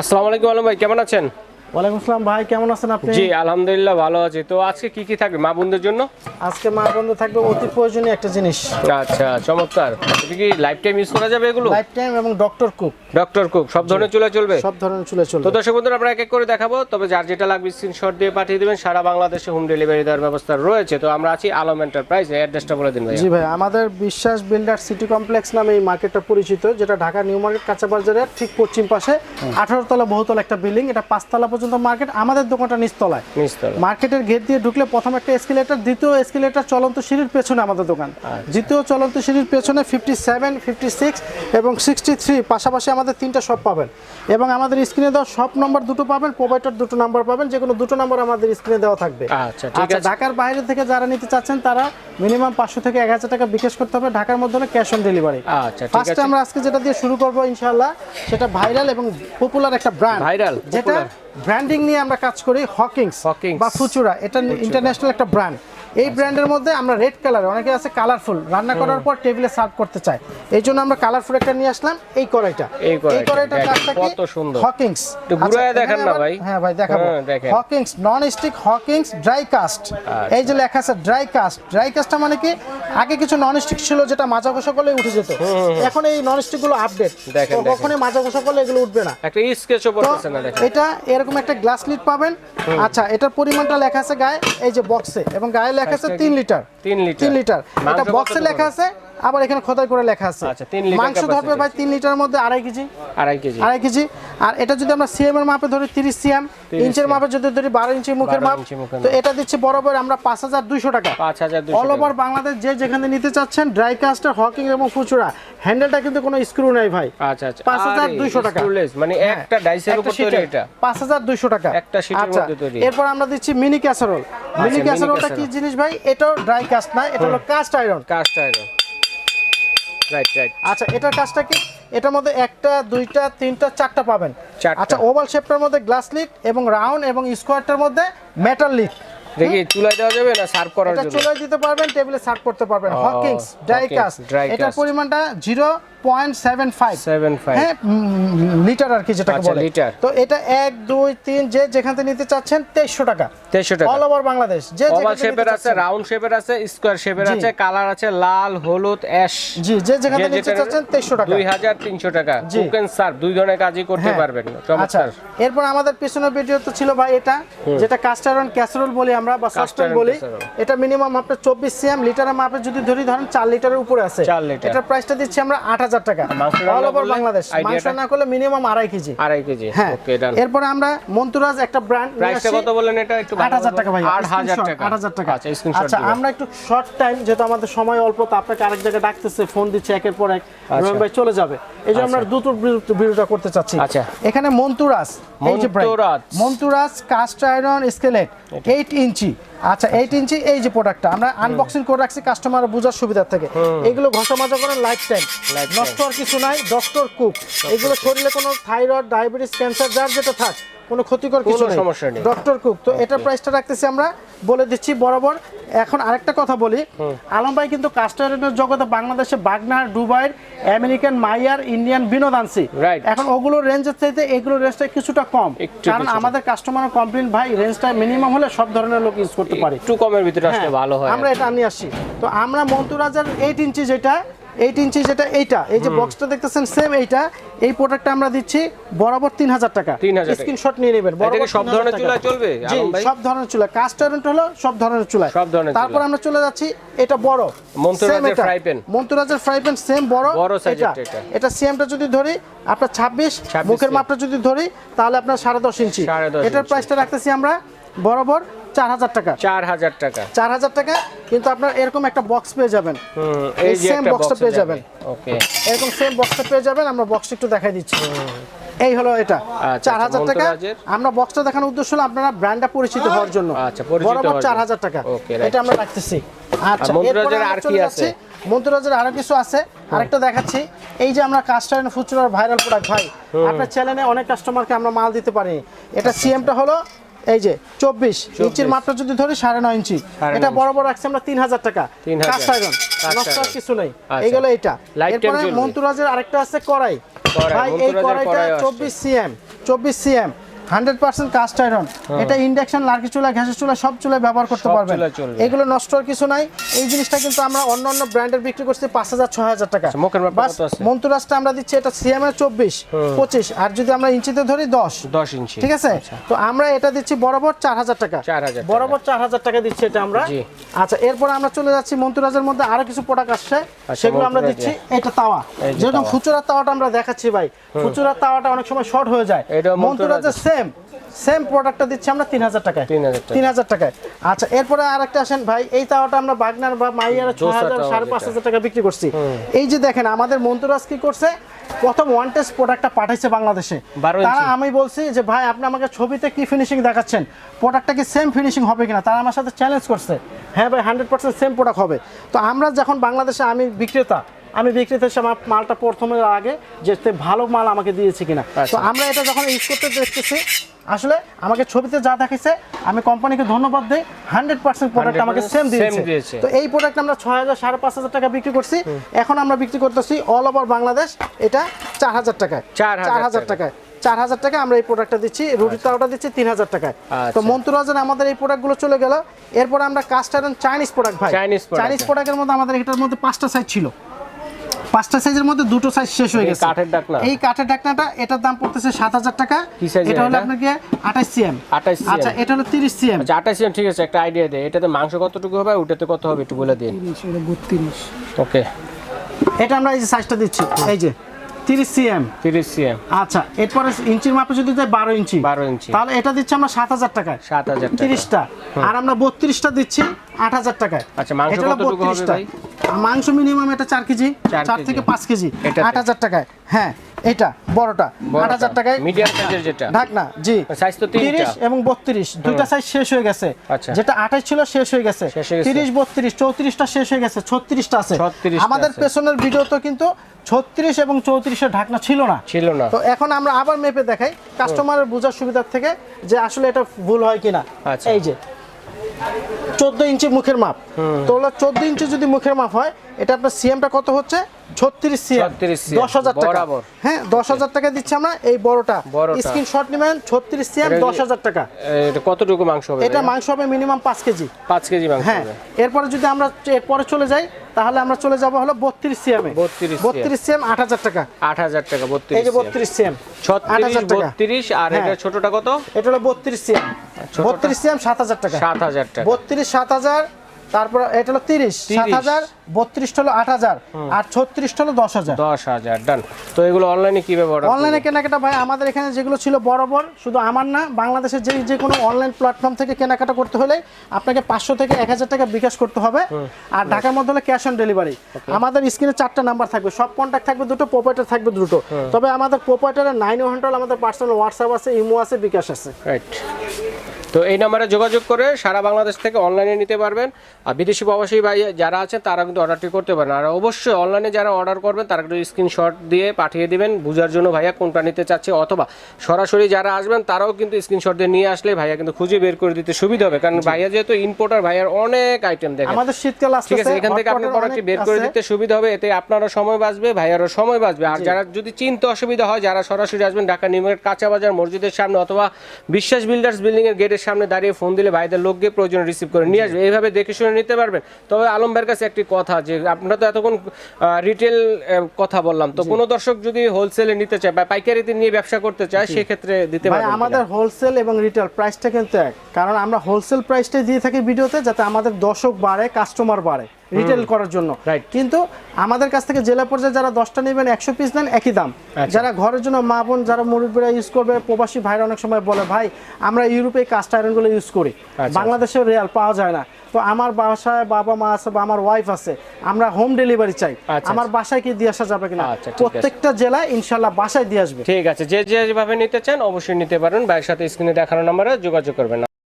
আসসালামু আলাইকুম আলম ভাই কেমন আছেন? ওয়ালাইকুম আসসালাম ভাই কেমন আছেন আপনি? জি আলহামদুলিল্লাহ ভালো আছি। তো আজকে কি কি থাকবে মা বোনদের জন্য? আজকে মা থাকবে অতি প্রয়োজনীয় একটা জিনিস। আচ্ছা চমৎকার। এটা কি লাইফ টাইম ইউজ করা যাবে এগুলো? লাইফ টাইম এবং ডক্টর কুক ডক্টর কুক সব ধরনের চুলা চলবে? সব ধরনের চুলে তো দর্শক বন্ধুরা আমরা এক এক করে দেখাবো তবে যার যেটা লাগবে স্ক্রিনশট দিয়ে পাঠিয়ে দিবেন। সারা বাংলাদেশে হোম ডেলিভারি দেওয়ার ব্যবস্থা রয়েছে। তো আমরা আছি আলম এন্টারপ্রাইজ অ্যাড্রেসটা বলে দিন ভাই জি ভাই আমাদের বিশ্বাস বিল্ডার সিটি কমপ্লেক্স নামে এই মার্কেটটা পরিচিত যেটা ঢাকা নিউ মার্কেট কাঁচা বাজারের ঠিক পশ্চিম পাশে। আঠারো তলা বহুতল একটা বিল্ডিং এটা পাঁচতলা পর্যন্ত মার্কেট আমাদের দোকানটা নিচতলায়। নিচতলা মার্কেটের গেট দিয়ে ঢুকলে প্রথম একটা এসকেলেটার দ্বিতীয় এসকেলেটার চলন্ত সিঁড়ির পেছনে আমাদের দোকান। দ্বিতীয় চলন্ত সিঁড়ির পেছনে ফিফটি সেভেন ফিফটি সিক্স এবং সিক্সটি থ্রি পাশাপাশি আমাদের তিনটা শপ পাবেন। এবং আমাদের স্ক্রিনে দেওয়া শপ নম্বর দুটো পাবেন প্রোভাইডার দুটো নাম্বার পাবেন যে কোনো দুটো নম্বর আমাদের স্ক্রিনে দেওয়া থাকবে। আচ্ছা ঠিক আচ্ছা ঢাকার বাইরে থেকে যারা নিতে চাচ্ছেন তারা মিনিমাম পাঁচশো থেকে এক হাজার টাকা বিকাশ করতে হবে ঢাকার মধ্যে হলে ক্যাশ অন ডেলিভারি আচ্ছা ফার্স্টে আমরা আজকে যেটা দিয়ে শুরু করব ইনশাআল্লাহ সেটা ভাইরাল এবং পপুলার একটা ব্র্যান্ড Viral, যেটা। ব্র্যান্ডিং নিয়ে আমরা কাজ করি হকিংস। বা ফুচুরা এটা ইন্টারন্যাশনাল একটা ব্র্যান্ড এই ব্র্যান্ডের মধ্যে আমরা রেড কালার অনেকে আছে কালারফুল রান্না করার পর টেবিলে সার্ভ করতে চায়। এই জন্য আমরা কালারফুল একটা নিয়ে আসলাম এই কড়াইটা। এই কড়াইটা, কত সুন্দর। হকিংস একটু ঘুরাইয়া দেখান না ভাই। হ্যাঁ ভাই দেখাবো। Hawkins non stick Hawkins dry cast এই যে লেখা আছে ড্রাই কাস্ট ড্রাই কাস্টটা মানে কি? আগে কিছু নন স্টিক ছিল যেটা মাজা ঘষা করলে উঠে যেত। এখন এই নন স্টিকগুলো আপডেট। কখনোই মাজা ঘষা করলে এগুলো উঠবে না। একটা স্কেচও পড়তেছে না দেখেন। এটা এরকম একটা গ্লাস লিড পাবেন। আচ্ছা এটার পরিমাণটা লেখা আছে গায়ে এই যে বক্সে এবং গায়ে লেখা আছে Size টা তিন লিটার। তিন লিটার। তিন লিটার। মাংস এটা বক্সে লেখা আছে আবার এখানে খোদাই করে লেখা আছে। আচ্ছা, মাংস ধরবে ভাই তিন লিটারের মধ্যে আড়াই কেজি। আড়াই কেজি। আড়াই কেজি। আর এটা যদি আমরা সিএম এর মাপে ধরি তিরিশ সিএম ইঞ্চের মাপে যদি ধরি বারো ইঞ্চি মুখের মাপ তো এটা দিচ্ছি বরাবর আমরা পাঁচ হাজার দুইশো টাকা। পাঁচ হাজার অল ওভার বাংলাদেশ যে যেখানে নিতে চাচ্ছেন ড্রাই কাস্টার হকিং এবং ফুচুরা হ্যান্ডেলটা কিন্তু কোনো স্ক্রু নাই ভাই। আচ্ছা আচ্ছা। পাঁচ হাজার দুইশো টাকা। মানে হ্যাঁ, একটা ডাইসের উপর তৈরি এটা। পাঁচ হাজার দুইশো টাকা। একটা sheet-এর আচ্ছা, মধ্যে তৈরি। এরপর আমরা দিচ্ছি মিনি ক্যাসারোল মিনি ক্যাসারোলটা কি জিনিস ভাই? এটাও ড্রাই কাস্ট না? এটা হলো cast iron cast iron right right আচ্ছা এটার কাজটা কি? এটার মধ্যে একটা দুইটা তিনটা চারটা পাবেন। আচ্ছা ওভাল শেপটার মধ্যে গ্লাস লিড এবং রাউন্ড এবং স্কোয়ারটার মধ্যে মেটাল লিড দেখি চুলায় দেওয়া যাবে না সার্ভ করার জন্য এটা জন্য? চলে দিতে পারবেন টেবিলে সার্ভ করতে পারবেন। হকিংস ড্রাই কাস্ট এটার পরিমাণটা zero point seven five seven five হ্যাঁ লিটার আর কি যেটাকে আচ্ছা, বলে। liter। তো এটা এক দুই তিন যে যেখান থেকে নিতে চাচ্ছেন তেইশশো টাকা। তেইশশো টাকা। অল ওভার বাংলাদেশ যে ওভাল শেপের আছে রাউন্ড শেপের আছে স্কোয়ার শেপের আছে কালার আছে লাল হলুদ অ্যাশ জি যে যেখান থেকে নিতে চাচ্ছেন তেইশশো টাকা। দুই হাজার তিনশো টাকা। জি। কুক এন্ড সার্ভ দুই ধরনের কাজই করতে হ্যাঁ। পারবেন। আচ্ছা চমৎকার এরপর আমাদের পিছনের ভিডিও তো ছিল ভাই এটা যেটা কাস্টারন ক্যাসারোল বলি আমরা বা Cast বলি এটা মিনিমাম আপনার চব্বিশ সিএম লিটারের মাপে যদি ধরি ধরেন চার লিটারের উপরে আছে। এটার প্রাইসটা দিচ্ছি আমরা আট হাজার টাকা। All over Bangladesh. মাংস না করলে মিনিমাম আড়াই কেজি। আড়াই কেজি। হ্যাঁ। এরপরে আমরা মন্তুরাজ একটা ব্র্যান্ড প্রাইসটা কত বললেন এটা একটু আট হাজার টাকা ভাই আট হাজার টাকা। আট হাজার টাকা। আচ্ছা আচ্ছা আমরা একটু শর্ট টাইম যেহেতু আমাদের সময় অল্প তো আপনাকে আরেক জায়গায় ডাকতেছে ফোন দিচ্ছে একের পর এক। রহিম ভাই চলে যাবে। এই জন্য আমরা দ্রুত ভিডিওটা করতে চাচ্ছি। আচ্ছা। এখানে মন্তুরাজ যে Monturaj. Monturaj cast iron skillet eight inch 起。আচ্ছা eight ইঞ্চি এই যে প্রোডাক্টটা আমরা আনবক্সিং করে রাখছি কাস্টমার বোঝার সুবিধা থেকে। এগুলো ঘষা মাজা করেন লাইফ টাইম নষ্ট আর কিছু নাই ডক্টর কুক এগুলো শরীরে কোনো থাইরয়েড ডায়াবেটিস ক্যান্সার যার যেটা থাক কোনো ক্ষতিকর কিছু নেই। সমস্যা নেই। ডক্টর কুক তো এটার প্রাইসটা রাখতেছি আমরা বলে দিচ্ছি বরাবর। এখন আরেকটা কথা বলি। আলম ভাই কিন্তু কাস্টারের জগতে বাংলাদেশে বাগনার দুবাইয়ের আমেরিকান মাইয়ার ইন্ডিয়ান বিনোদ আনছি এখন ওগুলো রেঞ্জের চাইতে এগুলো রেঞ্জটা কিছুটা কম। কারণ আমাদের কাস্টমার কমপ্লেন ভাই রেঞ্জটা মিনিমাম হলে সব ধরনের লোক ইউজ করতে পারে। একটু কমের ভিতরে আসলে হ্যাঁ, ভালো হয় আমরা এটা নিয়ে আসছি। তো আমরা মন্তুরাজের এইট ইঞ্চি যেটা এইট ইঞ্চি যেটা এইটা এই যে বক্সটা দেখতেছেন সেম এইটা এই প্রোডাক্টটা আমরা দিচ্ছি বরাবর তিন হাজার টাকা। 3,000 টাকা। স্ক্রিনশট নিয়ে নেবেন সব ধরনের। চুলায় চলবে, জি ভাই? সব ধরনের চুলা কাস্টারেন্ট হলো সব ধরনের চুলা সব ধরনের তারপর আমরা চলে যাচ্ছি এটা বড়। মন্তুরাজের এটা। fry মন্তুরাজের ফ্রাই প্যান সেম বড়। বড় size এটা। এটা। সিএমটা যদি ধরি আপনার ছাব্বিশ 26 মুখের মাপটা যদি ধরি তাহলে আপনার সাড়ে দশ ইঞ্চি এটার। প্রাইসটা রাখতেছি আমরা বরাবর চার হাজার টাকা। চার হাজার টাকা। চার হাজার টাকা কিন্তু আপনার এরকম একটা বক্স পেয়ে যাবেন। এই এই যে একটা box পেয়ে যাবেন। ওকে এরকম সেম বক্সটা পেয়ে যাবেন আমরা বক্সটা একটু দেখাই দিচ্ছি। এই হলো এটা। আচ্ছা, চার হাজার টাকা। আমরা বক্সটা দেখানোর উদ্দেশ্য হলো আপনারা ব্র্যান্ডটা পরিচিত হওয়ার জন্য। আচ্ছা, বরাবর চার। হাজার টাকা। এটা আমরা রাখতেছি। আচ্ছা আর কি আছে? যাচ্ছি। আরও কিছু আছে। আরেকটা দেখাচ্ছি। এই যে আমরা কাস্টার ফুচুরার ভাইরাল প্রোডাক্ট ভাই। আপনার চ্যানেলে অনেক কাস্টমারকে আমরা মাল দিতে পারি। এটা সিএমটা হলো এই যে চব্বিশ ইঞ্চির মাপটা যদি ধরি সাড়ে নয় ইঞ্চি। এটা বড় বড় রাখছি আমরা তিন হাজার টাকা। 3,000 কাস্ট আয়রন Cast নষ্ট আর iron। কিছু নেই। আচ্ছা। এইগুলো এটা। এরপরে মন্তুরাজের আরেকটা আছে কড়াই। ভাই এই কড়াইটা। চব্বিশ সিএম। চব্বিশ CM. Hundred percent cast iron. এটা ইন্ডাকশন লার্কি চুলা গ্যাসের চুলা সব চুলায় ব্যবহার করতে পারবেন। এগুলো নষ্ট হওয়ার কিছু নাই। এই জিনিসটা কিন্তু আমরা অন্য অন্য ব্র্যান্ডের বিক্রি করছি পাঁচ হাজার ছয় হাজার টাকা। আচ্ছা? মন্তুরাজটা আমরা দিচ্ছি এটা সিএম এর চব্বিশ পঁচিশ আর যদি আমরা ইঞ্চিতে ধরি দশ। দশ ইঞ্চি। ঠিক আছে? তো আমরা এটা দিচ্ছি বরাবর চার হাজার টাকা। বরাবর চার হাজার টাকা দিচ্ছি এটা আমরা। আচ্ছা এরপর আমরা চলে যাচ্ছি মন্তুরাজের মধ্যে আরও কিছু প্রোডাক্ট আসছে। সেগুলো আমরা দিচ্ছি এটা তাওয়া। যেরকম তাওয়া। তাওয়াটা আমরা দেখাচ্ছি ভাই। ফুচুরার তাওয়াটা অনেক সময় শর্ট হয়ে যায়। মন্তুরাজের সেম সেম প্রোডাক্টটা দিচ্ছি আমরা তিন হাজার টাকায়। 3,000 টাকা। তিন হাজার টাকায়। আচ্ছা এরপরে আরেকটা আসেন ভাই এই তাওয়াটা আমরা বাগনার বা মাইয়ার ছ হাজার সাড়ে পাঁচ। হাজার টাকা বিক্রি করছি। এই যে দেখেন আমাদের মন্তুরাজ কি করছে? প্রথম ওয়ান টেস্ট প্রোডাক্টটা পাঠাইছে বাংলাদেশে। 12 তারা আমি বলছি যে ভাই আপনি আমাকে ছবিতে কি ফিনিশিং দেখাচ্ছেন? প্রোডাক্টটা কি সেম ফিনিশিং হবে কিনা? তারা আমার সাথে চ্যালেঞ্জ করছে। হ্যাঁ ভাই হান্ড্রেড পার্সেন্ট সেম প্রোডাক্ট হবে। তো আমরা যখন বাংলাদেশে আমি বিক্রেতা আমি বিক্রেতা আমার মালটা প্রথমে আগে যে ভালো মাল আমাকে দিয়েছে কিনা। তো আচ্ছা। আমরা এটা যখন ইউজ করতে দেখতেছি আসলে আমাকে ছবিতে যা দেখাইছে আমি কোম্পানিকে ধন্যবাদ দিই হান্ড্রেড পার্সেন্ট প্রোডাক্ট আমাকে সেম দিয়েছে। তো এই প্রোডাক্ট আমরা ছয় হাজার সাড়ে পাঁচ হাজার টাকা বিক্রি করছি। এখন আমরা বিক্রি করতেছি অল ওভার বাংলাদেশ এটা চার হাজার টাকায়। চার হাজার টাকায়। চার হাজার টাকা আমরা এই প্রোডাক্টটা দিচ্ছি রুটি তাওয়াটা দিচ্ছি তিন হাজার টাকায়। তো আচ্ছা। মন্তুরাজের আমাদের এই প্রোডাক্টগুলো চলে গেল এরপর আমরা কাস্ট আয়রন চাইনিজ প্রোডাক্ট ভাই। চাইনিজ। প্রোডাক্টের মধ্যে আমাদের এটার মধ্যে পাঁচটা সাইজ ছিল। পাঁচটা সাইজের মধ্যে দুটো সাইজ শেষ হয়ে গেছে। কাঠের ডাকনা? এই কাঠের ডাকনাটা এটার দাম পড়তেছে সাত হাজার টাকা। এটা হলো? আপনাকে আঠাশ সিএম 28 cm আচ্ছা এটা হলো তিরিশ সিএম আচ্ছা আঠাশ ঠিক আছে একটা আইডিয়া দেয় এটাতে মাংস কতটুকু হবে ওটাতে কত হবে একটু বলে দিন। বত্রিশ। ওকে। এটা আমরা এই যে সাইজটা দিচ্ছি এই যে তিরিশ সিএম তিরিশ সিএম আচ্ছা এরপরে ইঞ্চির মাপে যদি দেয় বারো ইঞ্চি। 12 ইঞ্চি। তাহলে এটা দিচ্ছি আমরা সাত হাজার টাকায়। সাত হাজার টাকা। তিরিশটা। আর আমরা বত্রিশটা দিচ্ছি আট হাজার টাকায়। আচ্ছা, মাংস কতটুকু হবে ভাই? মাংস মিনিমাম এটা চার কেজি চার থেকে পাঁচ কেজি। আট হাজার টাকায়। হ্যাঁ এটা বড়টা। আট হাজার টাকায় মিডিয়াম সাইজের যেটা? ঢাকনা জি। সাইজ তো। তিরিশ এবং বত্রিশ দুইটা সাইজ শেষ হয়ে গেছে। আচ্ছা। যেটা আঠাশ ছিল শেষ হয়ে গেছে। তিরিশ বত্রিশ চৌত্রিশটা শেষ হয়ে গেছে ছত্রিশটা আছে। 36 টা আমাদের। পেছনের ভিডিওতে কিন্তু ছত্রিশ এবং চৌত্রিশের ঢাকনা ছিল না। ছিল না। তো এখন আমরা আবার মেপে দেখাই। কাস্টমারের বোঝার সুবিধার থেকে যে আসলে এটা ভুল হয় কিনা। আচ্ছা। এই যে চোদ্দ ইঞ্চি মুখের মাপ। তো হলো চোদ্দ ইঞ্চি যদি মুখের মাপ হয় এটা আপনার সিএমটা কত হচ্ছে? ছত্রিশ সিএম দশ হাজার টাকা। হ্যাঁ দশ হাজার টাকা দিচ্ছি আমরা এই বড়টা। স্ক্রিনশট নেবেন ছত্রিশ সিএম দশ হাজার টাকা। কতটুকু মাংস হবে এটা মাংস হবে মিনিমাম পাঁচ কেজি। পাঁচ কেজি মাংস হ্যাঁ এরপরে যদি আমরা এরপরে চলে যাই তাহলে আমরা চলে যাব হলো বত্রিশ সিএম 32 CM বত্রিশ সিএম আট হাজার টাকা। আট হাজার টাকা এই বত্রিশ যে বত্রিশ সিএম ছত্রিশ বত্রিশ আর হ্যাঁ। এটা ছোটটা কত? এটা হলো বত্রিশ সিএম? বত্রিশ সাত হাজার টাকা। সাত হাজার টাকা। বত্রিশ সাত হাজার তারপর এটা হলো তিরিশ। সাত হাজার বত্রিশটা হলো আট হাজার। আর ছত্রিশটা হলো দশ হাজার। দশ হাজার ডান তো এগুলো অনলাইনে কীভাবে অর্ডার অনলাইনে কেনাকাটা ভাই আমাদের এখানে যেগুলো ছিল বরাবর শুধু আমার না বাংলাদেশের যে যে কোনো অনলাইন প্ল্যাটফর্ম থেকে কেনাকাটা করতে হলে আপনাকে পাঁচশো থেকে এক হাজার টাকা বিকাশ করতে হবে। আর ঢাকার মধ্যে হলে ক্যাশ অন ডেলিভারি আমাদের স্ক্রিনে চারটা নাম্বার থাকবে। সব কন্ট্যাক্ট থাকবে দুটো প্রোপাইটার থাকবে দুটো। তবে আমাদের প্রোপাইটারের নাইন ওয়ান আমাদের পার্সোনাল হোয়াটসঅ্যাপ আছে ইমো আছে বিকাশ আছে। রাইট তো এই নাম্বারে যোগাযোগ করে সারা বাংলাদেশ থেকে অনলাইনে নিতে পারবেন। আর বিদেশি প্রবাসী ভাই যারা আছেন তারা কিন্তু অর্ডারটি করতে পারেন। আর অবশ্যই অনলাইনে যারা অর্ডার করবেন তারা একটু স্ক্রিনশট দিয়ে পাঠিয়ে দিবেন। বোঝার জন্য ভাইয়া কোনটা নিতে চাচ্ছে অথবা সরাসরি যারা আসবেন তারাও কিন্তু স্ক্রিনশট দিয়ে নিয়ে আসলে ভাইয়া কিন্তু খুঁজে বের করে দিতে সুবিধা হবে। কারণ ভাইয়া যেহেতু ইম্পোর্টার ভাইয়ার অনেক আইটেম দেখেন। আমাদের শীতকাল আসছে ঠিক আছে এখান থেকে আপনি প্রোডাক্টটি বের করে দিতে সুবিধা হবে। এতে আপনারও সময় বাঁচবে ভাইয়ারও সময় বাঁচবে। আর যারা যদি চিনতে অসুবিধা হয় যারা সরাসরি আসবেন ঢাকা নিউমার্কেট কাঁচা বাজার মসজিদের সামনে অথবা বিশ্বাস বিল্ডার্স বিল্ডিং এর গেটের সামনে দাঁড়িয়ে ফোন দিলে ভাইদের লোক গিয়ে প্রয়োজন রিসিভ করে নিয়ে আসবে। এইভাবে দেখে শুনে নিতে পারবেন। তবে আলম ভাইয়ের কাছে একটি কথা যে আপনারা তো এতক্ষণ রিটেল কথা বললাম। তো কোনো দর্শক যদি হোলসেলে নিতে চায় বা পাইকারিতে নিয়ে ব্যবসা করতে চায় সেক্ষেত্রে দিতে পারে পারবেন আমাদের হোলসেল এবং রিটেল প্রাইসটা কিন্তু এক। কারণ আমরা হোলসেল প্রাইসটাই দিয়ে থাকি ভিডিওতে যাতে আমাদের দর্শক বাড়ে কাস্টমার বাড়ে। রিটেল করার জন্য। কিন্তু আমাদের কাছ থেকে জেলা পর্যায়ে যারা দশটা নেবেন একশো পিস নেন একই দাম। আচ্ছা। যারা ঘরের জন্য মা বোন যারা মুরব্বীরা ইউজ করবে প্রবাসী ভাইরা অনেক সময় বলে ভাই আমরা ইউরোপে কাস্ট আয়রনগুলো ইউজ করি। আচ্ছা। বাংলাদেশে রিয়াল পাওয়া যায় না। তো আমার বাসায় বাবা মা আছে বা আমার ওয়াইফ আছে আমরা হোম ডেলিভারি চাই। আচ্ছা, আমার বাসায় কি দিয়ে আসা যাবে কিনা? আচ্ছা। প্রত্যেকটা জেলায় ইনশাল্লাহ বাসায় দিয়ে আসবে। ঠিক আছে যে যেভাবে নিতে চান অবশ্যই নিতে পারেন। ভাইয়ের সাথে স্ক্রিনে দেখানো নাম্বারে যোগাযোগ করবেন।